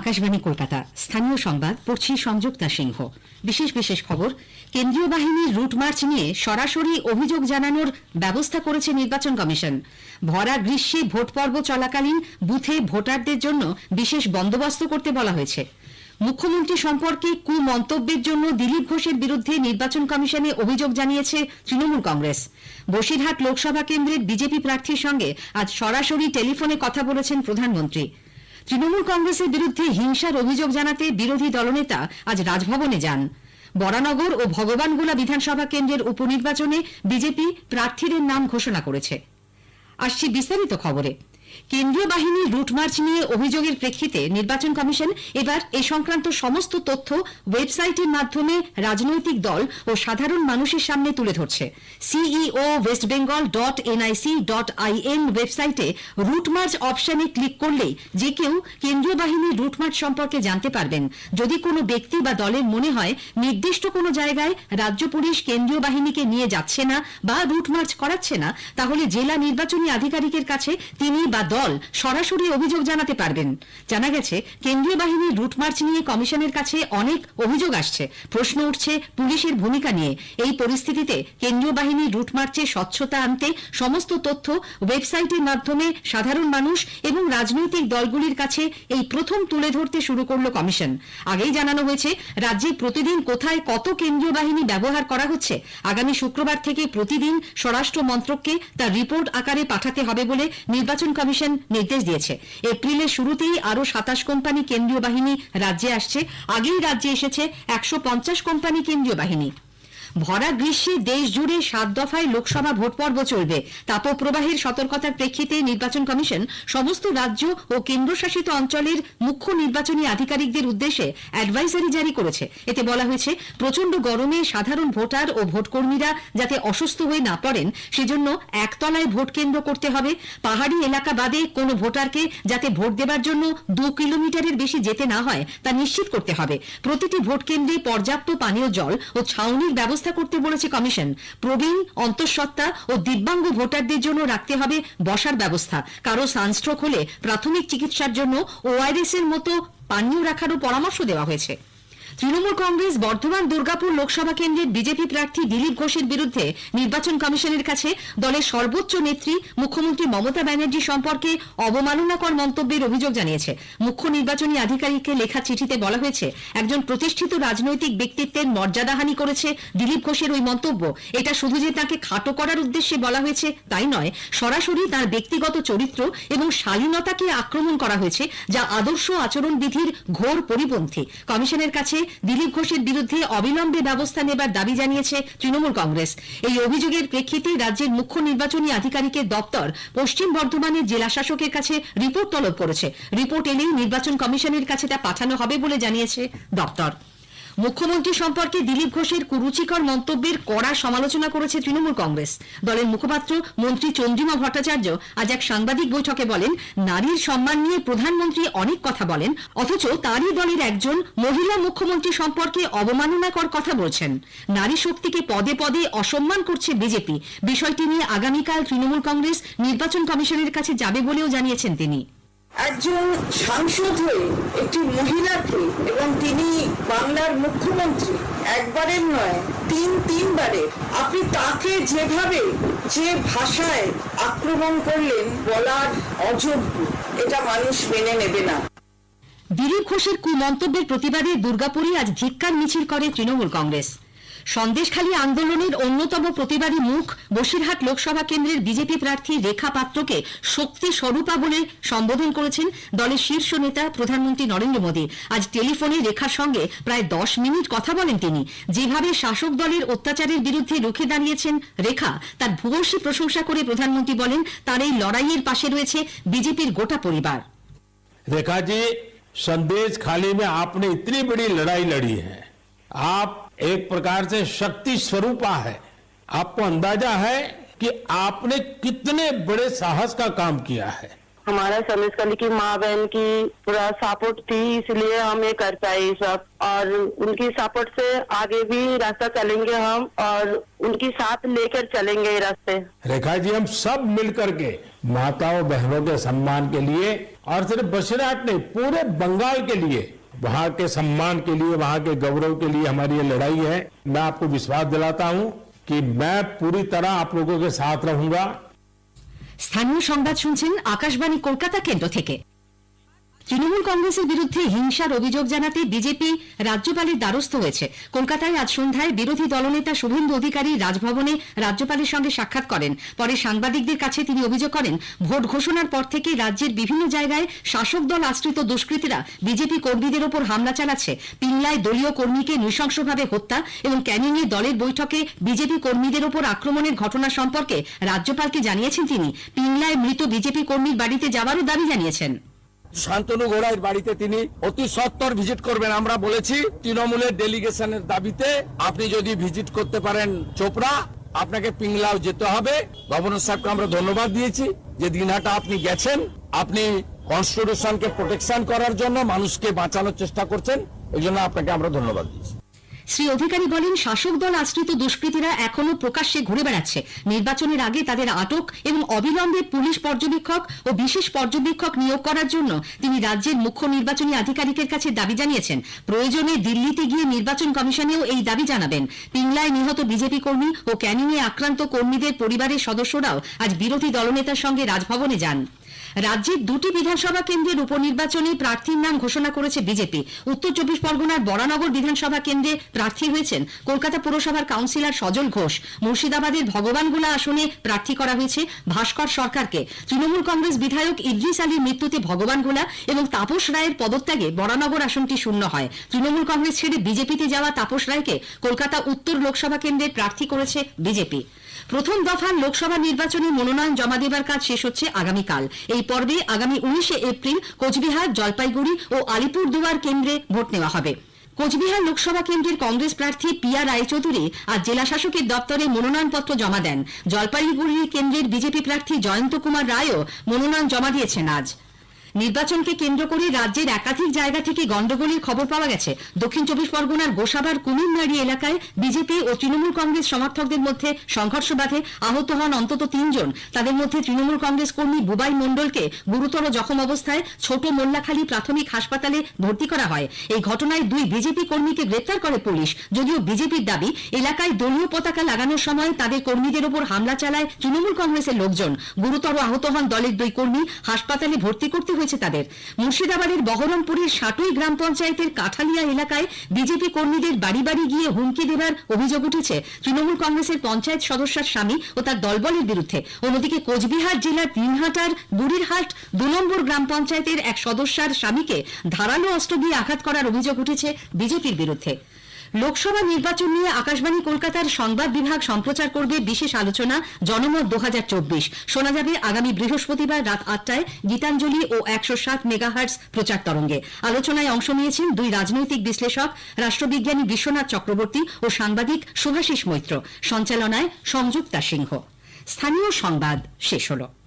আকাশবাণী কলকাতা। স্থানীয় সংবাদ, পড়ছি সংযুক্তা সিংহ। বিশেষ বিশেষ খবর, কেন্দ্রীয় বাহিনীর রুট মার্চ নিয়ে সরাসরি অভিযোগ জানানোর ব্যবস্থা করেছে নির্বাচন কমিশন। ভরা গ্রীষ্মে ভোট পর্ব চলাকালীন বুথে ভোটারদের জন্য বিশেষ বন্দোবস্ত করতে বলা হয়েছে। মুখ্যমন্ত্রী সম্পর্কে কুমন্তব্যের জন্য দিলীপ ঘোষের বিরুদ্ধে নির্বাচন কমিশনে অভিযোগ জানিয়েছে তৃণমূল কংগ্রেস। বসিরহাট লোকসভা কেন্দ্রের বিজেপি প্রার্থীর সঙ্গে আজ সরাসরি টেলিফোনে কথা বলেছেন প্রধানমন্ত্রী। তৃণমূল কংগ্রেসের বিরুদ্ধে হিংসার অভিযোগ জানাতে বিরোধী দলনেতা আজ রাজভবনে যান। বরানগর ও ভগবানগোলা বিধানসভা কেন্দ্রের উপনির্বাচনে বিজেপি প্রার্থীদের নাম ঘোষণা করেছে। আসছি বিস্তারিত খবরে। কেন্দ্রীয় বাহিনীর রুট মার্চ নিয়ে অভিযোগের প্রেক্ষিতে নির্বাচন কমিশন এবার এ সংক্রান্ত সমস্ত তথ্য ওয়েবসাইটের মাধ্যমে রাজনৈতিক দল ও সাধারণ মানুষের সামনে তুলে ধরছে। CEO West Bengal dot NIC dot IN ওয়েবসাইটে রুট মার্চ অপশনে ক্লিক করলেই যে কেউ কেন্দ্রীয় বাহিনীর রুটমার্চ সম্পর্কে জানতে পারবেন। যদি কোনো ব্যক্তি বা দলের মনে হয় নির্দিষ্ট কোনো জায়গায় রাজ্য পুলিশ কেন্দ্রীয় বাহিনীকে নিয়ে যাচ্ছে না বা রুট মার্চ করাচ্ছে না, তাহলে জেলা নির্বাচনী আধিকারিকের কাছে তিনি বা দল সরাসরি অভিযোগ জানাতে পারবেন। জানা গেছে, কেন্দ্রীয় বাহিনীর রুট মার্চ নিয়ে কমিশনের কাছে অনেক অভিযোগ আসছে। প্রশ্ন উঠছে, পুলিশের ভূমিকা নিয়ে। এই পরিস্থিতিতে কেন্দ্রীয় বাহিনীর রুট মার্চে স্বচ্ছতা আনতে সমস্ত তথ্য ওয়েবসাইটের মাধ্যমে সাধারণ মানুষ এবং রাজনৈতিক দলগুলির কাছে এই প্রথম তুলে ধরতে শুরু করল কমিশন। আগেই জানানো হয়েছে, রাজ্যে প্রতিদিন কোথায় কত কেন্দ্রীয় বাহিনী ব্যবহার করা হচ্ছে। আগামী শুক্রবার থেকে প্রতিদিন স্বরাষ্ট্র মন্ত্রককে তার রিপোর্ট আকারে পাঠাতে হবে বলে নির্বাচন কমিশন নির্দেশ দিয়েছে। এপ্রিলের শুরুতেই আরও সাতাশ কোম্পানি কেন্দ্রীয় বাহিনী রাজ্যে আসছে। আগেই রাজ্যে এসেছে একশো পঞ্চাশ কোম্পানি কেন্দ্রীয় বাহিনী। ভরা গ্রীষ্মে দেশ জুড়ে সাত দফায় লোকসভা ভোট পর্ব চলবে। তাপপ্রবাহের সতর্কতার প্রেক্ষিতে নির্বাচন কমিশন সমস্ত রাজ্য ও কেন্দ্রশাসিত অঞ্চলের মুখ্য নির্বাচনী আধিকারিকদের উদ্দেশ্যে অ্যাডভাইজারি জারি করেছে। এতে বলা হয়েছে, প্রচণ্ড গরমে সাধারণ ভোটার ও ভোটকর্মীরা যাতে অসুস্থ হয়ে না পড়েন, সেজন্য একতলায় ভোট কেন্দ্র করতে হবে। পাহাড়ি এলাকা বাদে কোনো ভোটারকে যাতে ভোট দেবার জন্য দু কিলোমিটারের বেশি যেতে না হয়, তা নিশ্চিত করতে হবে। প্রতিটি ভোট কেন্দ্রে পর্যাপ্ত পানীয় জল ও ছাউনির ব্যবস্থা করতে বলেছে কমিশন। প্রবীণ, অন্তঃসত্ত্বা ও দিব্যাঙ্গ ভোটারদের জন্য রাখতে হবে বসার ব্যবস্থা। কারও সানস্ট্রোক হলে প্রাথমিক চিকিৎসার জন্য ওআরএস এর মতো পানীয় রাখারও পরামর্শ দেওয়া হয়েছে। তৃণমূল কংগ্রেস বর্ধমান দুর্গাপুর লোকসভা কেন্দ্রের বিজেপি প্রার্থী দিলীপ ঘোষের বিরুদ্ধে নির্বাচন কমিশনের কাছে দলের সর্বোচ্চ নেত্রী মুখ্যমন্ত্রী মমতা ব্যানার্জি সম্পর্কে অবমাননাকর মন্তব্যের অভিযোগ জানিয়েছে। মুখ্য নির্বাচনী আধিকারিককে লেখা চিঠিতে বলা হয়েছে, একজন প্রতিষ্ঠিত রাজনৈতিক ব্যক্তিত্বের মর্যাদাহানি করেছে দিলীপ ঘোষের ওই মন্তব্য। এটা শুধু যে তাকে খাটো করার উদ্দেশ্যে বলা হয়েছে তাই নয়, সরাসরি তার ব্যক্তিগত চরিত্র এবং শালীনতাকে আক্রমণ করা হয়েছে যা আদর্শ আচরণবিধির ঘোর পরিপন্থী। কমিশনের কাছে দিলীপ ঘোষের বিরুদ্ধে অবিলম্বে ব্যবস্থা নেবার দাবি জানিয়েছে তৃণমূল কংগ্রেস। এই অভিযোগের প্রেক্ষিতে রাজ্যের মুখ্য নির্বাচনী আধিকারিকের দপ্তর পশ্চিম বর্ধমানের জেলা শাসকের কাছে রিপোর্ট তলব করেছে। রিপোর্ট এলেই নির্বাচন কমিশনের কাছে তা পাঠানো হবে বলে জানিয়েছে দপ্তর। মুখ্যমন্ত্রী সম্পর্কে দিলীপ ঘোষের কুরুচিকর মন্তব্যের কড়া সমালোচনা করেছে তৃণমূল কংগ্রেস। দলের মুখপাত্র মন্ত্রী চন্দ্রিমা ভট্টাচার্য আজ এক সাংবাদিক বৈঠকে বলেন, নারীর সম্মান নিয়ে প্রধানমন্ত্রী অনেক কথা বলেন, অথচ তারই দলের একজন মহিলা মুখ্যমন্ত্রী সম্পর্কে অবমাননাকর কথা বলছেন। নারী শক্তিকে পদে পদে অসম্মান করছে বিজেপি। বিষয়টি নিয়ে আগামীকাল তৃণমূল কংগ্রেস নির্বাচন কমিশনের কাছে যাবে বলেও জানিয়েছেন তিনি। একজন সাংসদ হয়ে একটি মহিলাকে এবং তিনি বাংলার মুখ্যমন্ত্রী, একবারের নয়, তিন তিনবারের। আপনি তাকে যেভাবে, যে ভাষায় আক্রমণ করলেন বলার অযোগ্য, এটা মানুষ মেনে নেবে না। দিলীপ ঘোষের কুমন্তব্যের প্রতিবাদে দুর্গাপুরে আজ ধিক্কার মিছিল করে তৃণমূল কংগ্রেস। সন্দেশখালী আন্দোলনের অন্যতম প্রতিবাদী মুখ বসিরহাট লোকসভা কেন্দ্রের বিজেপি প্রার্থী রেখা পাত্রকে শক্তি স্বরূপা বলে সম্বোধন করেছেন দলের শীর্ষ নেতা প্রধানমন্ত্রী নরেন্দ্র মোদী আজ টেলিফোনে রেখার সঙ্গে প্রায় দশ মিনিট কথা বলেন তিনি যেভাবে শাসক দলের অত্যাচারের বিরুদ্ধে রুখে দাঁড়িয়েছেন রেখা তার ভূয়সী প্রশংসা করে প্রধানমন্ত্রী বলেন তার এই লড়াইয়ের পাশে রয়েছে বিজেপির গোটা পরিবার रेखा जी संदेश खाली में आपने इतनी बड़ी लड़ाई लड़ी है आप एक प्रकार से शक्ति स्वरूपा है। आपको अंदाज़ा है कि आपने कितने बड़े साहस का काम किया है। हमारा समीज कली की माँ बहन की पूरा सपोर्ट थी इसलिए हम ये कर पाए सब। और उनकी सपोर्ट से आगे भी रास्ता चलेंगे हम और उनकी साथ लेकर चलेंगे रास्ते। रेखा जी हम सब मिलकर के माताओं बहनों के सम्मान के लिए और सिर्फ़ बसीरहाट नहीं पूरे बंगाल के लिए वहां के सम्मान के लिए वहां के गौरव के लिए हमारी ये लड़ाई है मैं आपको विश्वास दिलाता हूं कि मैं पूरी तरह आप लोगों के साथ रहूंगा স্থানীয় সংবাদ শুনছেন আকাশবাণী কলকাতা কেন্দ্র থেকে তৃণমূল কংগ্রেসের বিরুদ্ধে হিংসার অভিযোগ জানাতে বিজেপি রাজ্যপালের দ্বারস্থ হয়েছে। কলকাতায় আজ সন্ধ্যায় বিরোধী দলনেতা শুভেন্দু অধিকারী রাজভবনে রাজ্যপালের সঙ্গে সাক্ষাৎ করেন। পরে সাংবাদিকদের কাছে তিনি অভিযোগ করেন, ভোট ঘোষণার পর থেকে রাজ্যের বিভিন্ন জায়গায় শাসক দল আশ্রিত দুষ্কৃতীরা বিজেপি কর্মীদের ওপর হামলা চালাচ্ছে। পিংলায় দলীয় কর্মীকে নৃশংসভাবে হত্যা এবং ক্যানিংয়ে দলের বৈঠকে বিজেপি কর্মীদের ওপর আক্রমণের ঘটনা সম্পর্কে রাজ্যপালকে জানিয়েছেন তিনি। পিংলায় মৃত বিজেপি কর্মীর বাড়িতে যাওয়ারও দাবি জানিয়েছেন। শান্তনু ঘোড়ায় বাড়িতে তিনি অতি সত্তর ভিজিট করবেন। আমরা বলেছি, তৃণমূলের ডেলিগেশনের দাবিতে আপনি যদি ভিজিট করতে পারেন চোপড়া, আপনাকে পিংলাও যেতে হবে। গভর্নর সাহেবকে আমরা ধন্যবাদ দিয়েছি যে দিনহাটা আপনি গেছেন। আপনি কনস্টিটিউশনকে প্রোটেকশন করার জন্য মানুষকে বাঁচানোর চেষ্টা করছেন। এই জন্য আপনাকে আমরা ধন্যবাদ দিচ্ছি শ্রী অধিকারী বলেন, শাসক দল আশ্রিত দুষ্কৃতীরা এখনও প্রকাশ্যে ঘুরে বেড়াচ্ছে। নির্বাচনের আগে তাদের আটক এবং অবিলম্বে পুলিশ পর্যবেক্ষক ও বিশেষ পর্যবেক্ষক নিয়োগ করার জন্য তিনি রাজ্যের মুখ্য নির্বাচনী আধিকারিকের কাছে দাবি জানিয়েছেন। প্রয়োজনে দিল্লিতে গিয়ে নির্বাচন কমিশনেও এই দাবি জানাবেন। পিংলায় নিহত বিজেপি কর্মী ও ক্যানিংয়ে আক্রান্ত কর্মীদের পরিবারের সদস্যরাও আজ বিরোধী দলনেতার সঙ্গে রাজভবনে যান। রাজ্যের দুটি বিধানসভা কেন্দ্রের উপনির্বাচনে প্রার্থীর নাম ঘোষণা করেছে বিজেপি। উত্তর চব্বিশ পরগনার বরানগর বিধানসভা কেন্দ্রে প্রার্থী হয়েছেন কলকাতা পুরসভার কাউন্সিলর সজল ঘোষ। মুর্শিদাবাদের ভগবানগোলা আসনে প্রার্থী করা হয়েছে ভাস্কর সরকারকে। তৃণমূল কংগ্রেস বিধায়ক ইদ্রিস আলীর মৃত্যুতে ভগবানগোলা এবং তাপস রায়ের পদত্যাগে বরানগর আসনটি শূন্য হয়। তৃণমূল কংগ্রেস ছেড়ে বিজেপিতে যাওয়া তাপস রায়কে কলকাতা উত্তর লোকসভা কেন্দ্রের প্রার্থী করেছে বিজেপি। প্রথম দফার লোকসভা নির্বাচনে মনোনয়ন জমা দেবার কাজ শেষ হচ্ছে আগামীকাল। এই পর্বে আগামী উনিশে এপ্রিল কোচবিহার, জলপাইগুড়ি ও আলিপুরদুয়ার কেন্দ্রে ভোট নেওয়া হবে। কোচবিহার লোকসভা কেন্দ্রের কংগ্রেস প্রার্থী পিয়া রায়চৌধুরী আজ জেলা শাসকের দপ্তরে মনোনয়নপত্র জমা দেন। জলপাইগুড়ি কেন্দ্রের বিজেপি প্রার্থী জয়ন্ত কুমার রায়ও মনোনয়ন জমা দিয়েছেন আজ। নির্বাচনকে কেন্দ্র করে রাজ্যের একাধিক জায়গা থেকে গন্ডগোলের খবর পাওয়া গেছে। দক্ষিণ চব্বিশ পরগনার গোসাবার কুমিরনাড়ি এলাকায় বিজেপি ও তৃণমূল কংগ্রেস সমর্থকদের মধ্যে সংঘর্ষ বাধে। আহত হন অন্তত তিনজন। তাদের মধ্যে তৃণমূল কংগ্রেস কর্মী বুবাই মণ্ডলকে গুরুতর জখম অবস্থায় ছোট মোল্লাখালী প্রাথমিক হাসপাতালে ভর্তি করা হয়। এই ঘটনায় দুই বিজেপি কর্মীকে গ্রেপ্তার করে পুলিশ। যদিও বিজেপির দাবি, এলাকায় দলীয় পতাকা লাগানোর সময় তাদের কর্মীদের ওপর হামলা চালায় তৃণমূল কংগ্রেসের লোকজন। গুরুতর আহত হন দলের দুই কর্মী। হাসপাতালে ভর্তি করতে হয়েছে তাদের। মুর্শিদাবাদের বহরমপুরের সাটুই গ্রাম পঞ্চায়েতের কাঠালিয়া এলাকায় বিজেপি কর্মীদের বাড়ি বাড়ি গিয়ে হুমকি দেবার অভিযোগ উঠেছে। তৃণমূল কংগ্রেসের পঞ্চায়েত সদস্যার স্বামী ও তার দলবলের বিরুদ্ধে। অন্যদিকে কোচবিহার জেলার তিনহাটার বুড়িরহাট দু নম্বর গ্রাম পঞ্চায়েতের এক সদস্যার স্বামীকে ধারালো অস্ত্র দিয়ে আঘাত করার অভিযোগ উঠেছে বিজেপির বিরুদ্ধে। লোকসভা নির্বাচন নিয়ে আকাশবাণী কলকাতার সংবাদ বিভাগ সম্প্রচার করবে বিশেষ আলোচনা জনমত দু শোনা যাবে আগামী বৃহস্পতিবার রাত আটটায় গীতাঞ্জলি ও একশো সাত মেগাহার্টস প্রচার তরঙ্গে। আলোচনায় অংশ নিয়েছেন দুই রাজনৈতিক বিশ্লেষক, রাষ্ট্রবিজ্ঞানী বিশ্বনাথ চক্রবর্তী ও সাংবাদিক শুভাশিস মৈত্র। সঞ্চালনায় সংযুক্তা সিংহ। স্থানীয় সংবাদ শেষ হলো।